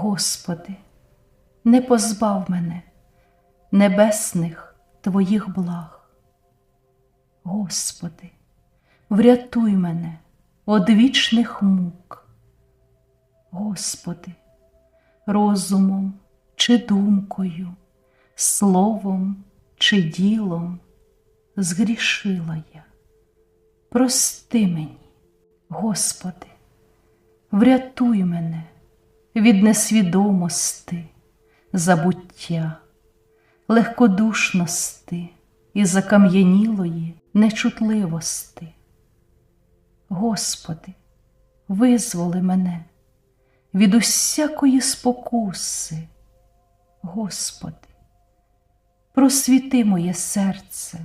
Господи, не позбав мене небесних Твоїх благ. Господи, врятуй мене од вічних мук. Господи, розумом чи думкою, словом чи ділом згрішила я. Прости мені, Господи, врятуй мене від несвідомости, забуття, легкодушності і закам'янілої нечутливости. Господи, визволи мене від усякої спокуси. Господи, просвіти моє серце,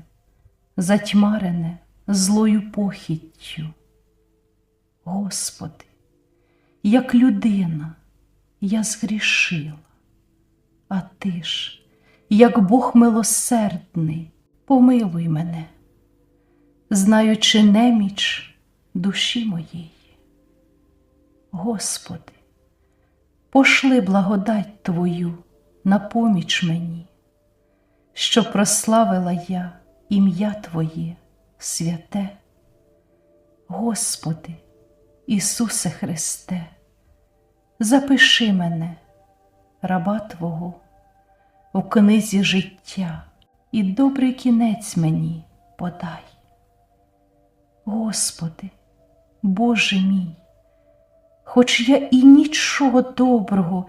затьмарене злою похіттю. Господи, як людина я згрішила, а ти ж, як Бог милосердний, помилуй мене, знаючи неміч душі моєї. Господи, пошли благодать Твою на поміч мені, щоб прославила я ім'я Твоє святе. Господи, Ісусе Христе, запиши мене, раба Твого, у книзі життя і добрий кінець мені подай. Господи, Боже мій, хоч я і нічого доброго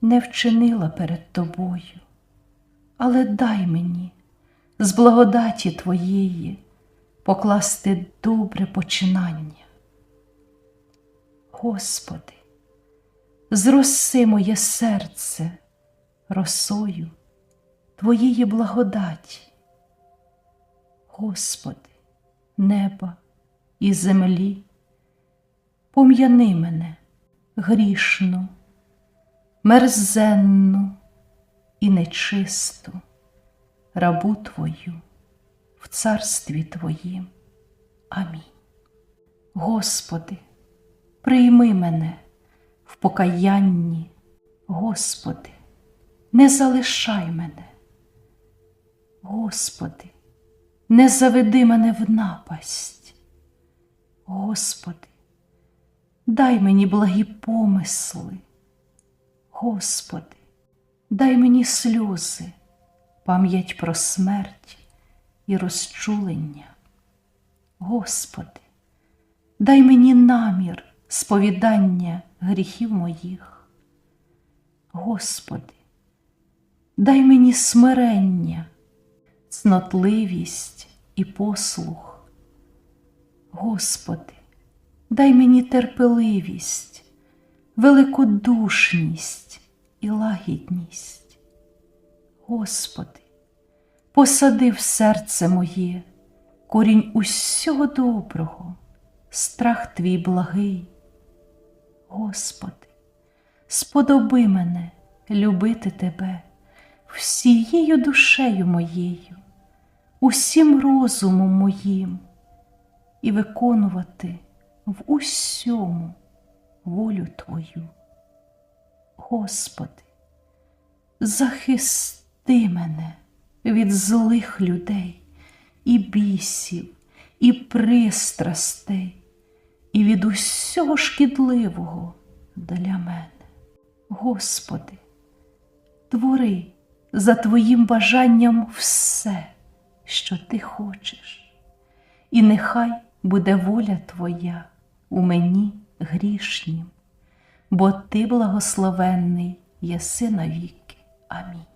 не вчинила перед Тобою, але дай мені з благодаті Твоєї покласти добре починання. Господи, зроси моє серце росою Твоєї благодаті. Господи, неба і землі, пом'яни мене грішну, мерзенну і нечисту, рабу Твою в царстві Твоїм. Амінь. Господи, прийми мене покаянні, Господи, не залишай мене. Господи, не заведи мене в напасть. Господи, дай мені благі помисли. Господи, дай мені сльози, пам'ять про смерть і розчулення. Господи, дай мені намір сповідання гріхів моїх. Господи, дай мені смирення, цнотливість і послух. Господи, дай мені терпеливість, великодушність і лагідність. Господи, посади в серце моє корінь усього доброго, страх твій благий. Господи, сподоби мене любити Тебе всією душею моєю, усім розумом моїм і виконувати в усьому волю Твою. Господи, захисти мене від злих людей і бісів, і пристрастей, і від усього шкідливого для мене. Господи, твори за Твоїм бажанням все, що Ти хочеш, і нехай буде воля Твоя у мені грішнім, бо Ти благословенний єси навіки. Амінь.